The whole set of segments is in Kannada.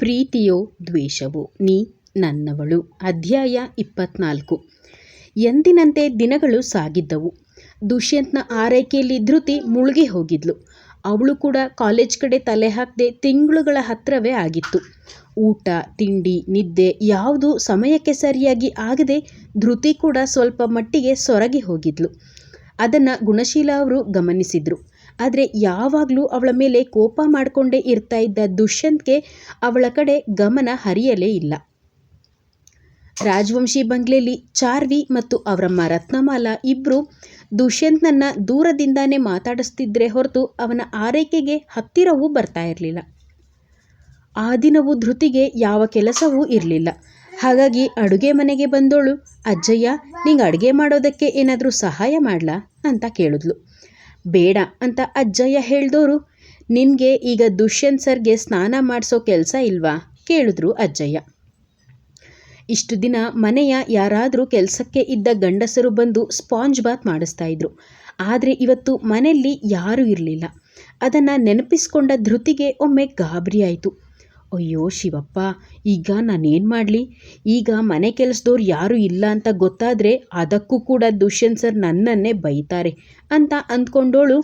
ಪ್ರೀತಿಯೋ ದ್ವೇಷವೋ, ನೀ ನನ್ನವಳು. ಅಧ್ಯಾಯ ಇಪ್ಪತ್ನಾಲ್ಕು. ಎಂದಿನಂತೆ ದಿನಗಳು ಸಾಗಿದ್ದವು. ದುಷ್ಯಂತ್ನ ಆರೈಕೆಯಲ್ಲಿ ಧೃತಿ ಮುಳುಗಿ ಹೋಗಿದ್ಲು. ಅವಳು ಕೂಡ ಕಾಲೇಜ್ ಕಡೆ ತಲೆ ಹಾಕದೆ ತಿಂಗಳುಗಳ ಹತ್ತಿರವೇ ಆಗಿತ್ತು. ಊಟ, ತಿಂಡಿ, ನಿದ್ದೆ ಯಾವುದೂ ಸಮಯಕ್ಕೆ ಸರಿಯಾಗಿ ಆಗದೆ ಧೃತಿ ಕೂಡ ಸ್ವಲ್ಪ ಮಟ್ಟಿಗೆ ಸೊರಗಿ ಹೋಗಿದ್ಲು. ಅದನ್ನು ಗುಣಶೀಲ ಅವರು ಗಮನಿಸಿದ್ರು. ಆದರೆ ಯಾವಾಗಲೂ ಅವಳ ಮೇಲೆ ಕೋಪ ಮಾಡಿಕೊಂಡೇ ಇರ್ತಾ ಇದ್ದ ದುಷ್ಯಂತ್ಗೆ ಅವಳ ಕಡೆ ಗಮನ ಹರಿಯಲೇ ಇಲ್ಲ. ರಾಜವಂಶಿ ಬಂಗ್ಲೆಯಲ್ಲಿ ಚಾರ್ವಿ ಮತ್ತು ಅವರಮ್ಮ ರತ್ನಮಾಲ ಇಬ್ಬರು ದುಷ್ಯಂತ್ನನ್ನು ದೂರದಿಂದಾನೇ ಮಾತಾಡಿಸ್ತಿದ್ರೆ ಹೊರತು ಅವನ ಆರೈಕೆಗೆ ಹತ್ತಿರವೂ ಬರ್ತಾ ಇರಲಿಲ್ಲ. ಆ ದಿನವೂ ಧೃತಿಗೆ ಯಾವ ಕೆಲಸವೂ ಇರಲಿಲ್ಲ. ಹಾಗಾಗಿ ಅಡುಗೆ ಮನೆಗೆ ಬಂದೋಳು, ಅಜ್ಜಯ್ಯ, ನಿಂಗೆ ಅಡುಗೆ ಮಾಡೋದಕ್ಕೆ ಏನಾದರೂ ಸಹಾಯ ಮಾಡಲಾ? ಅಂತ ಕೇಳಿದ್ಲು. ಬೇಡ ಅಂತ ಅಜ್ಜಯ್ಯ ಹೇಳ್ದೋರು, ನಿನಗೆ ಈಗ ದುಷ್ಯಂತ್ ಸರ್ಗೆ ಸ್ನಾನ ಮಾಡಿಸೋ ಕೆಲಸ ಇಲ್ವಾ? ಕೇಳಿದ್ರು ಅಜ್ಜಯ್ಯ. ಇಷ್ಟು ದಿನ ಮನೆಯ ಯಾರಾದರೂ ಕೆಲಸಕ್ಕೆ ಇದ್ದ ಗಂಡಸರು ಬಂದು ಸ್ಪಾಂಜ್ ಬಾತ್ ಮಾಡಿಸ್ತಾ ಇದ್ರು. ಆದರೆ ಇವತ್ತು ಮನೆಯಲ್ಲಿ ಯಾರೂ ಇರಲಿಲ್ಲ. ಅದನ್ನು ನೆನಪಿಸ್ಕೊಂಡ ಧೃತಿಗೆ ಒಮ್ಮೆ ಗಾಬರಿ ಆಯಿತು ಅಯ್ಯೋ ಶಿವಪ್ಪ, ಈಗ ನಾನೇನು ಮಾಡಲಿ? ಈಗ ಮನೆ ಕೆಲಸದವ್ರು ಯಾರೂ ಇಲ್ಲ ಅಂತ ಗೊತ್ತಾದರೆ ಅದಕ್ಕೂ ಕೂಡ ದುಷ್ಯಂತ್ ಸರ್ ನನ್ನನ್ನೇ ಬೈತಾರೆ ಅಂತ ಅಂದ್ಕೊಂಡೋಳು.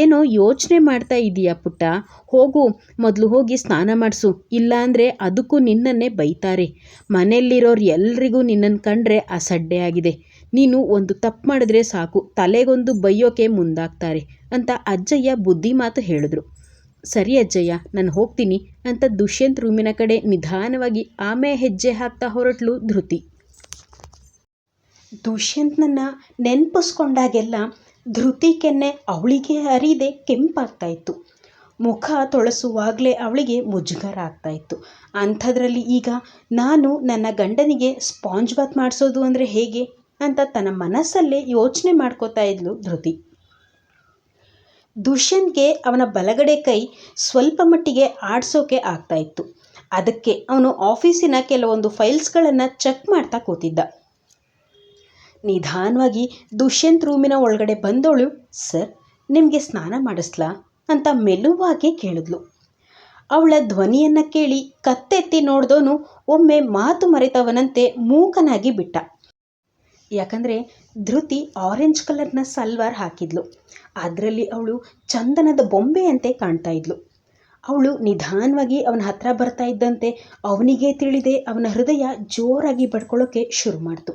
ಏನೋ ಯೋಚನೆ ಮಾಡ್ತಾ ಇದೀಯಾ ಪುಟ್ಟ? ಹೋಗು, ಮೊದಲು ಹೋಗಿ ಸ್ನಾನ ಮಾಡಿಸು. ಇಲ್ಲಾಂದರೆ ಅದಕ್ಕೂ ನಿನ್ನನ್ನೇ ಬೈತಾರೆ. ಮನೆಯಲ್ಲಿರೋರು ಎಲ್ರಿಗೂ ನಿನ್ನನ್ನು ಕಂಡ್ರೆ ಅಸಡ್ಡೆ ಆಗಿದೆ. ನೀನು ಒಂದು ತಪ್ಪು ಮಾಡಿದ್ರೆ ಸಾಕು. ತಲೆಗೊಂದು ಬೈಯೋಕೆ ಮುಂದಾಗ್ತಾರೆ ಅಂತ ಅಜ್ಜಯ್ಯ ಬುದ್ಧಿ ಮಾತು ಹೇಳಿದ್ರು. ಸರಿ ಅಜ್ಜಯ್ಯ, ನಾನು ಹೋಗ್ತೀನಿ ಅಂತ ದುಷ್ಯಂತ್ ರೂಮಿನ ಕಡೆ ನಿಧಾನವಾಗಿ ಆಮೆ ಹೆಜ್ಜೆ ಹಾಕ್ತಾ ಹೊರಟ್ಲು ಧೃತಿ. ದುಷ್ಯಂತ್ನನ್ನು ನೆನಪಿಸ್ಕೊಂಡಾಗೆಲ್ಲ ಧೃತಿ ಕೆನ್ನೆ ಅವಳಿಗೆ ಅರಿದೆ ಕೆಂಪಾಗ್ತಾ ಇತ್ತು. ಮುಖ ತೊಳಸುವಾಗಲೇ ಅವಳಿಗೆ ಮುಜುಗರ ಆಗ್ತಾ ಇತ್ತು. ಅಂಥದ್ರಲ್ಲಿ ಈಗ ನಾನು ನನ್ನ ಗಂಡನಿಗೆ ಸ್ಪಾಂಜ್ ಬಾತ್ ಮಾಡಿಸೋದು ಅಂದರೆ ಹೇಗೆ ಅಂತ ತನ್ನ ಮನಸ್ಸಲ್ಲೇ ಯೋಚನೆ ಮಾಡ್ಕೋತಾ ಇದ್ಲು ಧೃತಿ. ದುಷ್ಯಂತ್ಗೆ ಅವನ ಬಲಗಡೆ ಕೈ ಸ್ವಲ್ಪ ಮಟ್ಟಿಗೆ ಆಡಿಸೋಕೆ ಆಗ್ತಾ ಇತ್ತು. ಅದಕ್ಕೆ ಅವನು ಆಫೀಸಿನ ಕೆಲವೊಂದು ಫೈಲ್ಸ್ಗಳನ್ನು ಚೆಕ್ ಮಾಡ್ತಾ ಕೂತಿದ್ದ. ನಿಧಾನವಾಗಿ ದುಷ್ಯಂತ್ ರೂಮಿನ ಒಳಗಡೆ ಬಂದವಳು ಸರ್, ನಿಮಗೆ ಸ್ನಾನ ಮಾಡಿಸ್ಲಾ? ಅಂತ ಮೆಲುವಾಗಿ ಕೇಳಿದ್ಲು. ಅವಳ ಧ್ವನಿಯನ್ನು ಕೇಳಿ ಕತ್ತೆತ್ತಿ ನೋಡ್ದವನು ಒಮ್ಮೆ ಮಾತು ಮರೆತವನಂತೆ ಮೂಕನಾಗಿ ಬಿಟ್ಟ. ಯಾಕಂದರೆ ಧೃತಿ ಆರೆಂಜ್ ಕಲರ್ನ ಸಲ್ವಾರ್ ಹಾಕಿದ್ಲು. ಅದರಲ್ಲಿ ಅವಳು ಚಂದನದ ಬೊಂಬೆಯಂತೆ ಕಾಣ್ತಾ ಇದ್ಲು. ಅವಳು ನಿಧಾನವಾಗಿ ಅವನ ಹತ್ರ ಬರ್ತಾ ಇದ್ದಂತೆ ಅವನಿಗೆ ತಿಳಿದೆ ಅವನ ಹೃದಯ ಜೋರಾಗಿ ಬಡ್ಕೊಳ್ಳೋಕ್ಕೆ ಶುರು ಮಾಡ್ತು.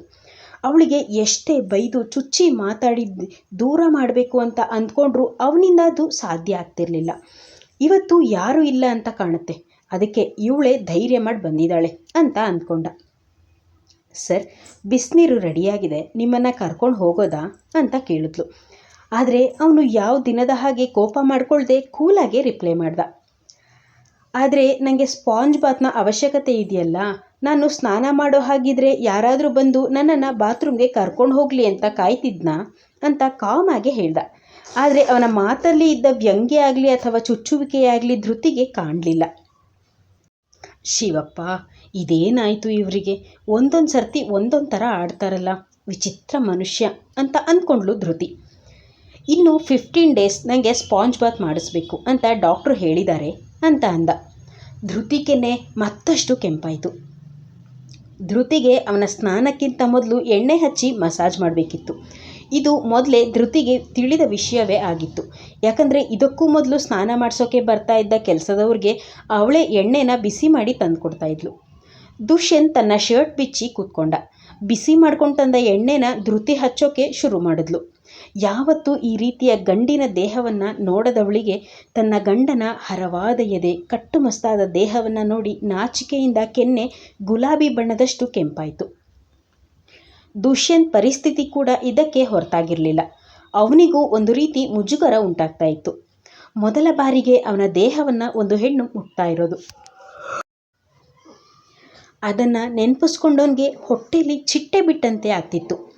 ಅವಳಿಗೆ ಎಷ್ಟೇ ಬೈದು ಚುಚ್ಚಿ ಮಾತಾಡಿ ದೂರ ಮಾಡಬೇಕು ಅಂತ ಅಂದ್ಕೊಂಡ್ರು ಅವನಿಂದ ಅದು ಸಾಧ್ಯ ಆಗ್ತಿರಲಿಲ್ಲ. ಇವತ್ತು ಯಾರೂ ಇಲ್ಲ ಅಂತ ಕಾಣುತ್ತೆ. ಅದಕ್ಕೆ ಇವಳೇ ಧೈರ್ಯ ಮಾಡಿ ಬಂದಿದ್ದಾಳೆ ಅಂತ ಅಂದ್ಕೊಂಡ. ಸರ್, ಬಿಸಿನೀರು ರೆಡಿಯಾಗಿದೆ, ನಿಮ್ಮನ್ನು ಕರ್ಕೊಂಡು ಹೋಗೋದಾ? ಅಂತ ಕೇಳಿದ್ಲು. ಆದರೆ ಅವನು ಯಾವ ದಿನದ ಹಾಗೆ ಕೋಪ ಮಾಡಿಕೊಳ್ಳದೆ ಕೂಲಾಗೆ ರಿಪ್ಲೈ ಮಾಡ್ದ. ಆದರೆ ನನಗೆ ಸ್ಪಾಂಜ್ ಬಾತ್ನ ಅವಶ್ಯಕತೆ ಇದೆಯಲ್ಲ, ನಾನು ಸ್ನಾನ ಮಾಡೋ ಹಾಗಿದ್ರೆ ಯಾರಾದರೂ ಬಂದು ನನ್ನನ್ನು ಬಾತ್ರೂಮ್ಗೆ ಕರ್ಕೊಂಡು ಹೋಗಲಿ ಅಂತ ಕಾಯ್ತಿದ್ನ? ಅಂತ ಕಾಮಾಗೆ ಹೇಳ್ದ. ಆದರೆ ಅವನ ಮಾತಲ್ಲಿ ಇದ್ದ ವ್ಯಂಗ್ಯ ಆಗಲಿ ಅಥವಾ ಚುಚ್ಚುವಿಕೆಯಾಗಲಿ ಧೃತಿಗೆ ಕಾಣಲಿಲ್ಲ. ಶಿವಪ್ಪ, ಇದೇನಾಯಿತು ಇವರಿಗೆ? ಒಂದೊಂದು ಸರ್ತಿ ಒಂದೊಂದು ಥರ ಆಡ್ತಾರಲ್ಲ, ವಿಚಿತ್ರ ಮನುಷ್ಯ ಅಂತ ಅಂದ್ಕೊಂಡ್ಲು ಧೃತಿ. ಇನ್ನು ಫಿಫ್ಟೀನ್ ಡೇಸ್ ನನಗೆ ಸ್ಪಾಂಜ್ ಬಾತ್ ಮಾಡಿಸ್ಬೇಕು ಅಂತ ಡಾಕ್ಟ್ರು ಹೇಳಿದ್ದಾರೆ ಅಂತ ಅಂದ. ಧೃತಿಗೆನೆ ಮತ್ತಷ್ಟು ಕೆಂಪಾಯಿತು. ಧೃತಿಗೆ ಅವನ ಸ್ನಾನಕ್ಕಿಂತ ಮೊದಲು ಎಣ್ಣೆ ಹಚ್ಚಿ ಮಸಾಜ್ ಮಾಡಬೇಕಿತ್ತು. ಇದು ಮೊದಲೇ ಧೃತಿಗೆ ತಿಳಿದ ವಿಷಯವೇ ಆಗಿತ್ತು. ಯಾಕಂದರೆ ಇದಕ್ಕೂ ಮೊದಲು ಸ್ನಾನ ಮಾಡಿಸೋಕೆ ಬರ್ತಾ ಇದ್ದ ಕೆಲಸದವ್ರಿಗೆ ಅವಳೇ ಎಣ್ಣೆನ ಬಿಸಿ ಮಾಡಿ ತಂದುಕೊಡ್ತಾ ಇದ್ಲು. ದುಷ್ಯಂತ್ ತನ್ನ ಶರ್ಟ್ ಬಿಚ್ಚಿ ಕೂತ್ಕೊಂಡ. ಬಿಸಿ ಮಾಡ್ಕೊಂಡು ತಂದ ಎಣ್ಣೆನ ಧೃತಿ ಹಚ್ಚೋಕೆ ಶುರು ಮಾಡಿದ್ಲು. ಯಾವತ್ತೂ ಈ ರೀತಿಯ ಗಂಡಿನ ದೇಹವನ್ನು ನೋಡದವಳಿಗೆ ತನ್ನ ಗಂಡನ ಹರವಾದ ಎದೆ ಕಟ್ಟುಮಸ್ತಾದ ದೇಹವನ್ನು ನೋಡಿ ನಾಚಿಕೆಯಿಂದ ಕೆನ್ನೆ ಗುಲಾಬಿ ಬಣ್ಣದಷ್ಟು ಕೆಂಪಾಯಿತು. ದುಷ್ಯಂತ್ ಪರಿಸ್ಥಿತಿ ಕೂಡ ಇದಕ್ಕೆ ಹೊರತಾಗಿರಲಿಲ್ಲ. ಅವನಿಗೂ ಒಂದು ರೀತಿ ಮುಜುಗರ ಉಂಟಾಗ್ತಾ ಇತ್ತು. ಮೊದಲ ಬಾರಿಗೆ ಅವನ ದೇಹವನ್ನು ಒಂದು ಹೆಣ್ಣು ಮುಟ್ತಾ ಇರೋದು. ಅದನ್ನು ನೆನಪಿಸ್ಕೊಂಡವನಿಗೆ ಹೊಟ್ಟೆಲಿ ಚಿಟ್ಟೆ ಬಿಟ್ಟಂತೆ ಆಗ್ತಿತ್ತು.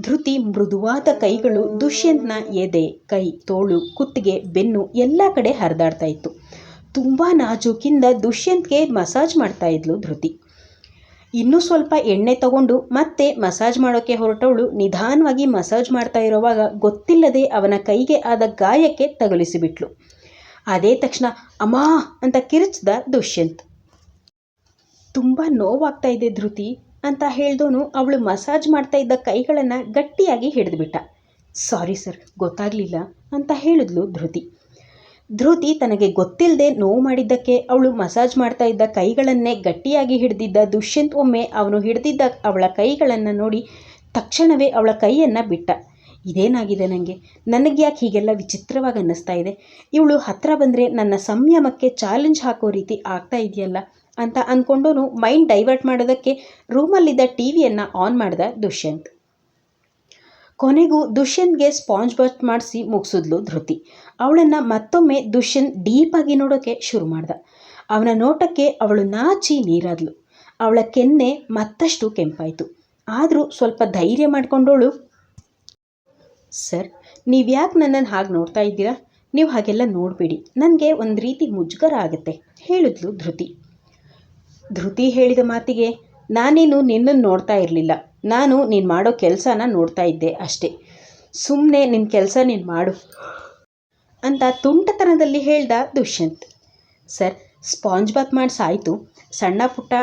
ಧೃತಿ ಮೃದುವಾದ ಕೈಗಳು ದುಷ್ಯಂತ್ನ ಎದೆ, ಕೈ, ತೋಳು, ಕುತ್ತಿಗೆ, ಬೆನ್ನು ಎಲ್ಲ ಕಡೆ ಹರಿದಾಡ್ತಾ ಇತ್ತು. ತುಂಬ ನಾಜೂಕಿಂದ ದುಷ್ಯಂತ್ಗೆ ಮಸಾಜ್ ಮಾಡ್ತಾ ಇದ್ಲು ಧೃತಿ. ಇನ್ನೂ ಸ್ವಲ್ಪ ಎಣ್ಣೆ ತಗೊಂಡು ಮತ್ತೆ ಮಸಾಜ್ ಮಾಡೋಕ್ಕೆ ಹೊರಟವಳು ನಿಧಾನವಾಗಿ ಮಸಾಜ್ ಮಾಡ್ತಾ ಇರುವಾಗ ಗೊತ್ತಿಲ್ಲದೆ ಅವನ ಕೈಗೆ ಆದ ಗಾಯಕ್ಕೆ ತಗಲಿಸಿಬಿಟ್ಲು. ಅದೇ ತಕ್ಷಣ, ಅಮ್ಮಾ ಅಂತ ಕಿರಿಚ್ದ ದುಷ್ಯಂತ್. ತುಂಬ ನೋವಾಗ್ತಾ ಇದೆ ಧೃತಿ ಅಂತ ಹೇಳ್ದೋನು ಅವಳು ಮಸಾಜ್ ಮಾಡ್ತಾ ಇದ್ದ ಕೈಗಳನ್ನು ಗಟ್ಟಿಯಾಗಿ ಹಿಡಿದುಬಿಟ್ಟ. ಸಾರಿ ಸರ್, ಗೊತ್ತಾಗಲಿಲ್ಲ ಅಂತ ಹೇಳಿದ್ಲು ಧೃತಿ. ಧೃತಿ ತನಗೆ ಗೊತ್ತಿಲ್ಲದೆ ನೋವು ಮಾಡಿದ್ದಕ್ಕೆ ಅವಳು ಮಸಾಜ್ ಮಾಡ್ತಾ ಇದ್ದ ಕೈಗಳನ್ನೇ ಗಟ್ಟಿಯಾಗಿ ಹಿಡಿದಿದ್ದ ದುಷ್ಯಂತ್ ಒಮ್ಮೆ ಅವನು ಹಿಡಿದಿದ್ದ ಅವಳ ಕೈಗಳನ್ನು ನೋಡಿ ತಕ್ಷಣವೇ ಅವಳ ಕೈಯನ್ನು ಬಿಟ್ಟ. ಇದೇನಾಗಿದೆ ನನಗೆ ನನಗೆ ಯಾಕೆ ಹೀಗೆಲ್ಲ ವಿಚಿತ್ರವಾಗಿ ಅನ್ನಿಸ್ತಾ ಇದೆ. ಇವಳು ಹತ್ರ ಬಂದರೆ ನನ್ನ ಸಂಯಮಕ್ಕೆ ಚಾಲೆಂಜ್ ಹಾಕೋ ರೀತಿ ಆಗ್ತಾ ಇದೆಯಲ್ಲ ಅಂತ ಅಂದ್ಕೊಂಡೋನು ಮೈಂಡ್ ಡೈವರ್ಟ್ ಮಾಡೋದಕ್ಕೆ ರೂಮಲ್ಲಿದ್ದ ಟಿ ವಿಯನ್ನು ಆನ್ ಮಾಡಿದ ದುಷ್ಯಂತ್. ಕೊನೆಗೂ ದುಷ್ಯಂತ್ಗೆ ಸ್ಪಾಂಜ್ ಬಾತ್ ಮಾಡಿಸಿ ಮುಗಿಸಿದ್ಲು ಧೃತಿ. ಅವಳನ್ನು ಮತ್ತೊಮ್ಮೆ ದುಷ್ಯಂತ್ ಡೀಪಾಗಿ ನೋಡೋಕ್ಕೆ ಶುರು ಮಾಡ್ದ. ಅವನ ನೋಟಕ್ಕೆ ಅವಳು ನಾಚಿ ನೀರಾದ್ಲು. ಅವಳ ಕೆನ್ನೆ ಮತ್ತಷ್ಟು ಕೆಂಪಾಯಿತು. ಆದರೂ ಸ್ವಲ್ಪ ಧೈರ್ಯ ಮಾಡಿಕೊಂಡವಳು ಸರ್ ನೀವು ಯಾಕೆ ನನ್ನನ್ನು ಹಾಗೆ ನೋಡ್ತಾ ಇದ್ದೀರಾ? ನೀವು ಹಾಗೆಲ್ಲ ನೋಡಬೇಡಿ. ನನಗೆ ಒಂದು ರೀತಿ ಮುಜುಗರ ಆಗುತ್ತೆ, ಹೇಳಿದ್ಲು ಧೃತಿ. ಧೃತಿ ಹೇಳಿದ ಮಾತಿಗೆ ನಾನೇನು ನಿನ್ನನ್ನು ನೋಡ್ತಾ ಇರಲಿಲ್ಲ. ನಾನು ನೀನು ಮಾಡೋ ಕೆಲಸನ ನೋಡ್ತಾ ಇದ್ದೆ ಅಷ್ಟೇ. ಸುಮ್ಮನೆ ನಿನ್ನ ಕೆಲಸ ನೀನು ಮಾಡು. ಅಂತ ತುಂಟತನದಲ್ಲಿ ಹೇಳ್ದ ದುಷ್ಯಂತ್. ಸರ್, ಸ್ಪಾಂಜ್ ಬಾತ್ ಮಾಡಿಸಾಯಿತು ಸಣ್ಣ ಪುಟ್ಟ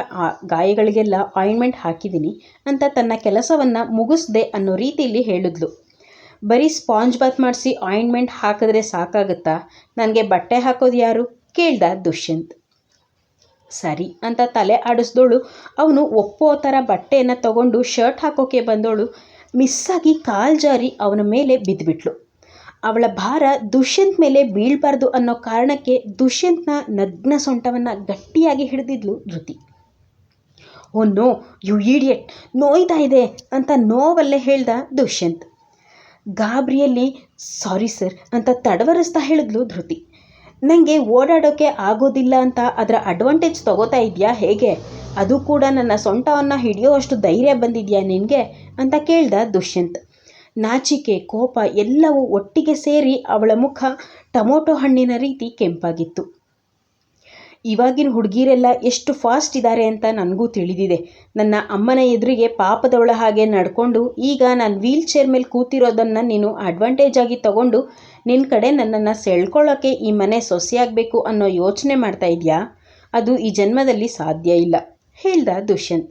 ಗಾಯಗಳಿಗೆಲ್ಲ ಆಯಿಂಟ್ಮೆಂಟ್ ಹಾಕಿದ್ದೀನಿ ಅಂತ ತನ್ನ ಕೆಲಸವನ್ನು ಮುಗಿಸ್ದೆ ಅನ್ನೋ ರೀತಿಯಲ್ಲಿ ಹೇಳಿದ್ಲು. ಬರೀ ಸ್ಪಾಂಜ್ ಬಾತ್ ಮಾಡಿಸಿ ಆಯಿಂಟ್ಮೆಂಟ್ ಹಾಕಿದ್ರೆ ಸಾಕಾಗುತ್ತಾ? ನನಗೆ ಬಟ್ಟೆ ಹಾಕೋದು ಯಾರು? ಕೇಳ್ದ ದುಷ್ಯಂತ್. ಸರಿ ಅಂತ ತಲೆ ಆಡಿಸ್ದೋಳು. ಅವನು ಒಪ್ಪೋ ಥರ ಬಟ್ಟೆಯನ್ನು ತಗೊಂಡು ಶರ್ಟ್ ಹಾಕೋಕೆ ಬಂದೋಳು. ಮಿಸ್ಸಾಗಿ ಕಾಲು ಜಾರಿ ಅವನ ಮೇಲೆ ಬಿದ್ದುಬಿಟ್ಲು ಅವಳ ಭಾರ ದುಷ್ಯಂತ್ ಮೇಲೆ ಬೀಳಬಾರ್ದು ಅನ್ನೋ ಕಾರಣಕ್ಕೆ ದುಷ್ಯಂತ್ನ ನಗ್ನ ಸೊಂಟವನ್ನು ಗಟ್ಟಿಯಾಗಿ ಹಿಡಿದಿದ್ಲು Dhriti. Oh no, you idiot, ನೋಯ್ತಾ ಇದೆ ಅಂತ ನೋವಲ್ಲೇ ಹೇಳ್ದ ದುಷ್ಯಂತ್. ಗಾಬರಿಯಲ್ಲಿ, ಸಾರಿ ಸರ್ ಅಂತ ತಡವರಿಸ್ತಾ ಹೇಳಿದ್ಲು ಧೃತಿ. ನನಗೆ ಓಡಾಡೋಕ್ಕೆ ಆಗೋದಿಲ್ಲ ಅಂತ ಅದರ ಅಡ್ವಾಂಟೇಜ್ ತಗೋತಾ ಇದೆಯಾ ಹೇಗೆ? ಅದು ಕೂಡ ನನ್ನ ಸೊಂಟವನ್ನು ಹಿಡಿಯೋವಷ್ಟು ಧೈರ್ಯ ಬಂದಿದೆಯಾ ನಿನಗೆ? ಅಂತ ಕೇಳ್ದ ದುಷ್ಯಂತ್. ನಾಚಿಕೆ, ಕೋಪ ಎಲ್ಲವೂ ಒಟ್ಟಿಗೆ ಸೇರಿ ಅವಳ ಮುಖ ಟೊಮೊಟೊ ಹಣ್ಣಿನ ರೀತಿ ಕೆಂಪಾಗಿತ್ತು. ಇವಾಗಿನ ಹುಡುಗಿರೆಲ್ಲ ಎಷ್ಟು ಫಾಸ್ಟ್ ಇದ್ದಾರೆ ಅಂತ ನನಗೂ ತಿಳಿದಿದೆ. ನನ್ನ ಅಮ್ಮನ ಎದುರಿಗೆ ಪಾಪದವಳ ಹಾಗೆ ನಡ್ಕೊಂಡು ಈಗ ನಾನು ವೀಲ್ ಚೇರ್ ಮೇಲೆ ಕೂತಿರೋದನ್ನು ನೀನು ಅಡ್ವಾಂಟೇಜ್ ಆಗಿ ತಗೊಂಡು ನಿನ್ನ ಕಡೆ ನನ್ನನ್ನು ಸೆಳ್ಕೊಳ್ಳೋಕ್ಕೆ ಈ ಮನೆ ಸೊಸೆಯಾಗಬೇಕು ಅನ್ನೋ ಯೋಚನೆ ಮಾಡ್ತಾ ಇದೆಯಾ? ಅದು ಈ ಜನ್ಮದಲ್ಲಿ ಸಾಧ್ಯ ಇಲ್ಲ. ಹೇಳ್ದ ದುಷ್ಯಂತ್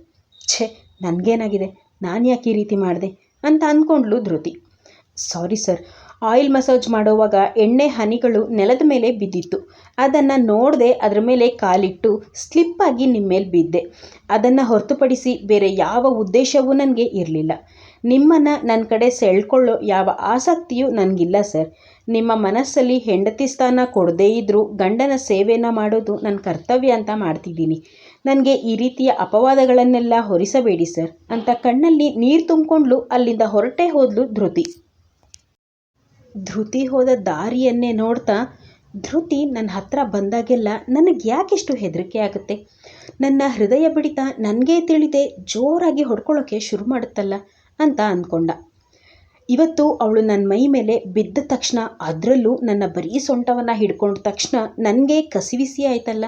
ಛೇ, ನನಗೇನಾಗಿದೆ? ನಾನು ಯಾಕೆ ಈ ರೀತಿ ಮಾಡಿದೆ? ಅಂತ ಅಂದ್ಕೊಂಡ್ಲು Dhriti. Sorry sir oil massage ಮಾಡುವಾಗ ಎಣ್ಣೆ ಹನಿಗಳು ನೆಲದ ಮೇಲೆ ಬಿದ್ದಿತ್ತು. ಅದನ್ನು ನೋಡದೆ ಅದರ ಮೇಲೆ ಕಾಲಿಟ್ಟು ಸ್ಲಿಪ್ಪಾಗಿ ನಿಮ್ಮ ಮೇಲೆ ಬಿದ್ದೆ. ಅದನ್ನು ಹೊರತುಪಡಿಸಿ ಬೇರೆ ಯಾವ ಉದ್ದೇಶವೂ ನನಗೆ ಇರಲಿಲ್ಲ. ನಿಮ್ಮನ್ನು ನನ್ನ ಕಡೆ ಸೆಳ್ಕೊಳ್ಳೋ ಯಾವ ಆಸಕ್ತಿಯೂ ನನಗಿಲ್ಲ ಸರ್. ನಿಮ್ಮ ಮನಸ್ಸಲ್ಲಿ ಹೆಂಡತಿ ಸ್ಥಾನ ಕೊಡದೇ ಇದ್ದರೂ ಗಂಡನ ಸೇವೆಯನ್ನು ಮಾಡೋದು ನನ್ನ ಕರ್ತವ್ಯ ಅಂತ ಮಾಡ್ತಿದ್ದೀನಿ. ನನಗೆ ಈ ರೀತಿಯ ಅಪವಾದಗಳನ್ನೆಲ್ಲ ಹೊರಿಸಬೇಡಿ ಸರ್ ಅಂತ ಕಣ್ಣಲ್ಲಿ ನೀರು ತುಂಬಿಕೊಂಡ್ಲು ಅಲ್ಲಿಂದ ಹೊರಟೇ ಹೋದ್ಲು ಧೃತಿ. ಧೃತಿ ಹೋದ ದಾರಿಯನ್ನೇ ನೋಡ್ತಾ, ಧೃತಿ ನನ್ನ ಹತ್ರ ಬಂದಾಗೆಲ್ಲ ನನಗೆ ಯಾಕಿಷ್ಟು ಹೆದರಿಕೆ ಆಗುತ್ತೆ? ನನ್ನ ಹೃದಯ ಬಡಿತ ನನಗೇ ತಿಳಿದೆ ಜೋರಾಗಿ ಹೊಡ್ಕೊಳ್ಳೋಕ್ಕೆ ಶುರು ಮಾಡುತ್ತಲ್ಲ? ಅಂತ ಅಂದ್ಕೊಂಡ. ಇವತ್ತು ಅವಳು ನನ್ನ ಮೈ ಮೇಲೆ ಬಿದ್ದ ತಕ್ಷಣ ಅದರಲ್ಲೂ ನನ್ನ ಬರೀ ಸೊಂಟವನ್ನು ಹಿಡ್ಕೊಂಡ ತಕ್ಷಣ ನನಗೆ ಕಸಿವಿಸಿ ಆಯ್ತಲ್ಲ?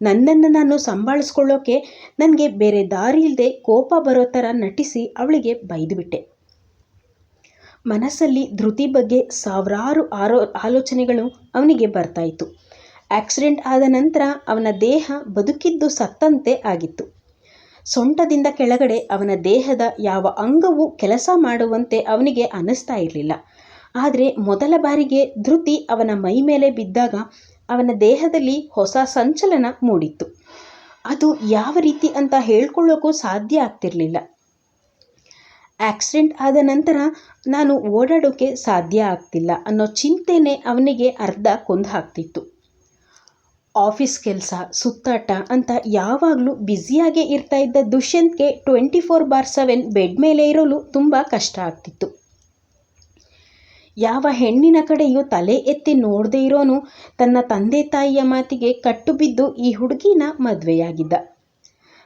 ನನ್ನನ್ನು ನಾನು ಸಂಭಾಳಿಸ್ಕೊಳ್ಳೋಕೆ ನನಗೆ ಬೇರೆ ದಾರಿ ಇಲ್ಲದೆ ಕೋಪ ಬರೋ ಥರ ನಟಿಸಿ ಅವಳಿಗೆ ಬೈದುಬಿಟ್ಟೆ. ಮನಸ್ಸಲ್ಲಿ ಧೃತಿ ಬಗ್ಗೆ ಸಾವಿರಾರು ಆರೋ, ಆಲೋಚನೆಗಳು ಅವನಿಗೆ ಬರ್ತಾಯಿತ್ತು. ಆಕ್ಸಿಡೆಂಟ್ ಆದ ನಂತರ ಅವನ ದೇಹ ಬದುಕಿದ್ದು ಸತ್ತಂತೆ ಆಗಿತ್ತು. ಸೊಂಟದಿಂದ ಕೆಳಗಡೆ ಅವನ ದೇಹದ ಯಾವ ಅಂಗವೂ ಕೆಲಸ ಮಾಡುವಂತೆ ಅವನಿಗೆ ಅನ್ನಿಸ್ತಾ ಇರಲಿಲ್ಲ. ಆದರೆ ಮೊದಲ ಬಾರಿಗೆ ಧೃತಿ ಅವನ ಮೈ ಮೇಲೆ ಬಿದ್ದಾಗ ಅವನ ದೇಹದಲ್ಲಿ ಹೊಸ ಸಂಚಲನ ಮೂಡಿತ್ತು. ಅದು ಯಾವ ರೀತಿ ಅಂತ ಹೇಳ್ಕೊಳ್ಳೋಕ್ಕೂ ಸಾಧ್ಯ ಆಗ್ತಿರಲಿಲ್ಲ. ಆಕ್ಸಿಡೆಂಟ್ ಆದ ನಂತರ ನಾನು ಓಡಾಡೋಕ್ಕೆ ಸಾಧ್ಯ ಆಗ್ತಿಲ್ಲ ಅನ್ನೋ ಚಿಂತೆನೇ ಅವನಿಗೆ ಅರ್ಧ ಕೊಂದು ಹಾಕ್ತಿತ್ತು. ಆಫೀಸ್ ಕೆಲಸ, ಸುತ್ತಾಟ ಅಂತ ಯಾವಾಗಲೂ ಬ್ಯುಸಿಯಾಗೇ ಇರ್ತಾ ಇದ್ದ ದುಷ್ಯಂತ್ಗೆ twenty four bar seven bed ಮೇಲೆ ಇರಲು ತುಂಬ ಕಷ್ಟ ಆಗ್ತಿತ್ತು. ಯಾವ ಹೆಣ್ಣಿನ ಕಡೆಯೂ ತಲೆ ಎತ್ತಿ ನೋಡದೇ ಇರೋನು ತನ್ನ ತಂದೆ ತಾಯಿಯ ಮಾತಿಗೆ ಕಟ್ಟು ಬಿದ್ದು ಈ ಹುಡುಗಿನ ಮದುವೆಯಾಗಿದ್ದ.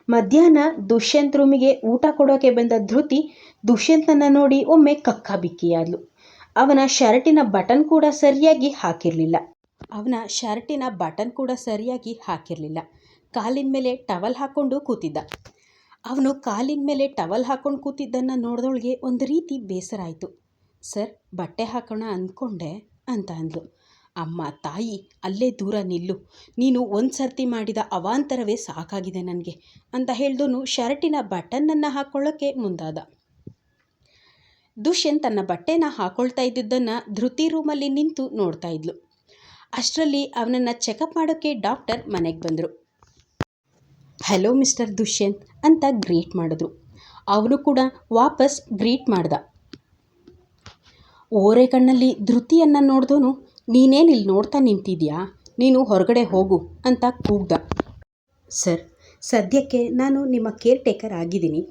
ಮಧ್ಯಾಹ್ನ ದುಷ್ಯಂತ್ ರೂಮಿಗೆ ಊಟ ಕೊಡೋಕೆ ಬಂದ ಧೃತಿ ದುಷ್ಯಂತನ ನೋಡಿ ಒಮ್ಮೆ ಕಕ್ಕಾಬಿಕ್ಕಿಯಾದ್ಲು. ಅವನ ಶರ್ಟಿನ ಬಟನ್ ಕೂಡ ಸರಿಯಾಗಿ ಹಾಕಿರಲಿಲ್ಲ. ಅವನ ಶರ್ಟಿನ ಬಟನ್ ಕೂಡ ಸರಿಯಾಗಿ ಹಾಕಿರಲಿಲ್ಲ. ಕಾಲಿನ ಮೇಲೆ ಟವಲ್ ಹಾಕ್ಕೊಂಡು ಕೂತಿದ್ದ. ಅವನು ಕಾಲಿನ ಮೇಲೆ ಟವಲ್ ಹಾಕ್ಕೊಂಡು ಕೂತಿದ್ದನ್ನು ನೋಡಿದೊಳಗೆ ಒಂದು ರೀತಿ ಬೇಸರ ಆಯಿತು. ಸರ್, ಬಟ್ಟೆ ಹಾಕೋಣ ಅಂದ್ಕೊಂಡೆ ಅಂತ ಅಂದ್ಲು. ಅಮ್ಮ, ತಾಯಿ, ಅಲ್ಲೇ ದೂರ ನಿಲ್ಲು. ನೀನು ಒಂದು ಸರ್ತಿ ಮಾಡಿದ ಅವಾಂತರವೇ ಸಾಕಾಗಿದೆ ನನಗೆ, ಅಂತ ಹೇಳ್ದು ಶರ್ಟಿನ ಬಟನ್ನನ್ನು ಹಾಕ್ಕೊಳ್ಳೋಕ್ಕೆ ಮುಂದಾದ. ದುಷ್ಯಂತ್ ತನ್ನ ಬಟ್ಟೆನ ಹಾಕೊಳ್ತಾ ಇದ್ದಿದ್ದನ್ನು ಧೃತಿ ರೂಮಲ್ಲಿ ನಿಂತು ನೋಡ್ತಾ ಇದ್ಲು. ಅಷ್ಟರಲ್ಲಿ ಅವನನ್ನು ಚೆಕಪ್ ಮಾಡೋಕ್ಕೆ ಡಾಕ್ಟರ್ ಮನೆಗೆ ಬಂದರು. ಹಲೋ ಮಿಸ್ಟರ್ ದುಷ್ಯಂತ್, ಅಂತ ಗ್ರೀಟ್ ಮಾಡಿದ್ರು. ಅವನು ಕೂಡ ವಾಪಸ್ ಗ್ರೀಟ್ ಮಾಡ್ದ. ಓರೆ ಕಣ್ಣಲ್ಲಿ ಧೃತಿಯನ್ನು ನೋಡ್ದೋನು ನೀನೇನು ಇಲ್ಲಿ ನೋಡ್ತಾ ನಿಂತಿದ್ಯಾ? ನೀನು ಹೊರಗಡೆ ಹೋಗು, ಅಂತ ಕೂಗ್ದ. ಸರ್, ಸದ್ಯಕ್ಕೆ ನಾನು ನಿಮ್ಮ ಕೇರ್ ಟೇಕರ್ ಆಗಿದ್ದೀನಿ.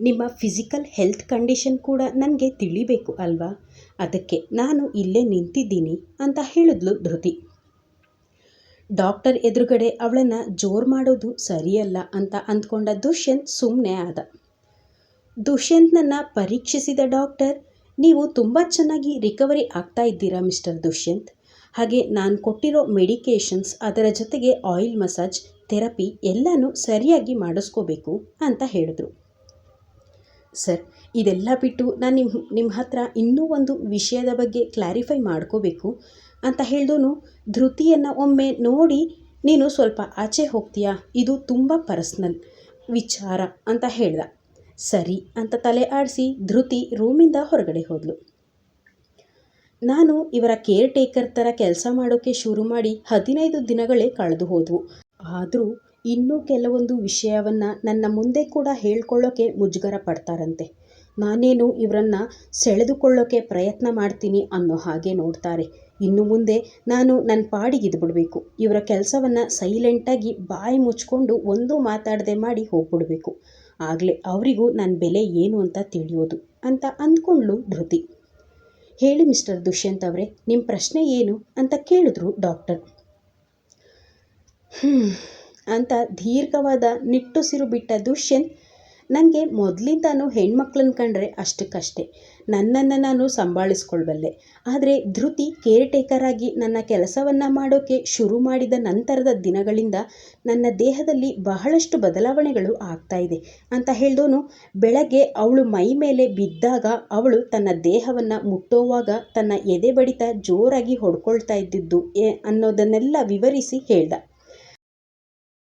ನಿಮ್ಮ ಫಿಸಿಕಲ್ ಹೆಲ್ತ್ ಕಂಡೀಷನ್ ಕೂಡ ನನಗೆ ತಿಳಿಬೇಕು ಅಲ್ವಾ? ಅದಕ್ಕೆ ನಾನು ಇಲ್ಲೇ ನಿಂತಿದ್ದೀನಿ ಅಂತ ಹೇಳಿದ್ಲು ಧೃತಿ. ಡಾಕ್ಟರ್ ಎದುರುಗಡೆ ಅವಳನ್ನು ಜೋರು ಮಾಡೋದು ಸರಿಯಲ್ಲ ಅಂತ ಅಂದ್ಕೊಂಡ ದುಷ್ಯಂತ್ ಸುಮ್ಮನೆ ಆದ. ದುಷ್ಯಂತ್ನನ್ನು ಪರೀಕ್ಷಿಸಿದ ಡಾಕ್ಟರ್, ನೀವು ತುಂಬ ಚೆನ್ನಾಗಿ ರಿಕವರಿ ಆಗ್ತಾ ಇದ್ದೀರಾ ಮಿಸ್ಟರ್ ದುಷ್ಯಂತ್? ಹಾಗೆ ನಾನು ಕೊಟ್ಟಿರೋ ಮೆಡಿಕೇಷನ್ಸ್ ಅದರ ಜೊತೆಗೆ ಆಯಿಲ್ ಮಸಾಜ್, ಥೆರಪಿ ಎಲ್ಲನೂ ಸರಿಯಾಗಿ ಮಾಡಿಸ್ಕೋಬೇಕು ಅಂತ ಹೇಳಿದ್ರು. ಸರ್, ಇದೆಲ್ಲ ಬಿಟ್ಟು ನಾನು ನಿಮ್ಮ ನಿಮ್ಮ ಹತ್ತಿರ ಇನ್ನೂ ಒಂದು ವಿಷಯದ ಬಗ್ಗೆ ಕ್ಲಾರಿಫೈ ಮಾಡ್ಕೋಬೇಕು. ಅಂತ ಹೇಳ್ದೋನು, ಧೃತಿಯನ್ನು ಒಮ್ಮೆ ನೋಡಿ ನೀನು ಸ್ವಲ್ಪ ಆಚೆ ಹೋಗ್ತೀಯಾ? ಇದು ತುಂಬ ಪರ್ಸ್ನಲ್ ವಿಚಾರ ಅಂತ ಹೇಳ್ದ. ಸರಿ ಅಂತ ತಲೆ ಆಡಿಸಿ ಧೃತಿ ರೂಮಿಂದ ಹೊರಗಡೆ ಹೋದಳು ನಾನು ಇವರ ಕೇರ್ ಟೇಕರ್ ಥರ ಕೆಲಸ ಮಾಡೋಕ್ಕೆ ಶುರು ಮಾಡಿ ಹದಿನೈದು ದಿನಗಳೇ ಕಳೆದು ಹೋದವು. ಆದರೂ ಇನ್ನೂ ಕೆಲವೊಂದು ವಿಷಯವನ್ನು ನನ್ನ ಮುಂದೆ ಕೂಡ ಹೇಳ್ಕೊಳ್ಳೋಕ್ಕೆ ಮುಜುಗರ ಪಡ್ತಾರಂತೆ. ನಾನೇನು ಇವರನ್ನು ಸೆಳೆದುಕೊಳ್ಳೋಕ್ಕೆ ಪ್ರಯತ್ನ ಮಾಡ್ತೀನಿ ಅನ್ನೋ ಹಾಗೆ ನೋಡ್ತಾರೆ. ಇನ್ನು ಮುಂದೆ ನಾನು ನನ್ನ ಪಾಡಿಗೆ ಬಿಡಬೇಕು ಇವರ ಕೆಲಸವನ್ನು ಸೈಲೆಂಟಾಗಿ ಬಾಯಿ ಮುಚ್ಕೊಂಡು ಒಂದು ಮಾತಾಡದೆ ಮಾಡಿ ಹೋಗ್ಬಿಡಬೇಕು. ಆಗಲೇ ಅವರಿಗೂ ನನ್ನ ಬೆಲೆ ಏನು ಅಂತ ತಿಳಿಯೋದು ಅಂತ ಅಂದ್ಕೊಂಡ್ಲು ಧೃತಿ. ಹೇಳಿ ಮಿಸ್ಟರ್ ದುಷ್ಯಂತ್ ಅವರೇ ನಿಮ್ಮ ಪ್ರಶ್ನೆ ಏನು ಅಂತ ಕೇಳಿದ್ರು ಡಾಕ್ಟರ್. ಅಂತ ದೀರ್ಘವಾದ ನಿಟ್ಟುಸಿರು ಬಿಟ್ಟ ದುಷ್ಯಂತ್ ನನಗೆ ಮೊದಲಿಂದನೂ ಹೆಣ್ಮಕ್ಳನ್ನ ಕಂಡ್ರೆ ಅಷ್ಟಕ್ಕಷ್ಟೇ. ನನ್ನನ್ನು ನಾನು ಸಂಭಾಳಿಸ್ಕೊಳ್ಬಲ್ಲೆ. ಆದರೆ ಧೃತಿ ಕೇರ್ ಆಗಿ ನನ್ನ ಕೆಲಸವನ್ನು ಮಾಡೋಕ್ಕೆ ಶುರು ಮಾಡಿದ ನಂತರದ ದಿನಗಳಿಂದ ನನ್ನ ದೇಹದಲ್ಲಿ ಬಹಳಷ್ಟು ಬದಲಾವಣೆಗಳು ಆಗ್ತಾ ಇದೆ ಅಂತ ಹೇಳ್ದೋನು, ಬೆಳಗ್ಗೆ ಅವಳು ಮೈ ಮೇಲೆ ಬಿದ್ದಾಗ ಅವಳು ತನ್ನ ದೇಹವನ್ನು ಮುಟ್ಟೋವಾಗ ತನ್ನ ಎದೆ ಬಡಿತ ಜೋರಾಗಿ ಹೊಡ್ಕೊಳ್ತಾ ಇದ್ದಿದ್ದು ಅನ್ನೋದನ್ನೆಲ್ಲ ವಿವರಿಸಿ ಹೇಳ್ದ.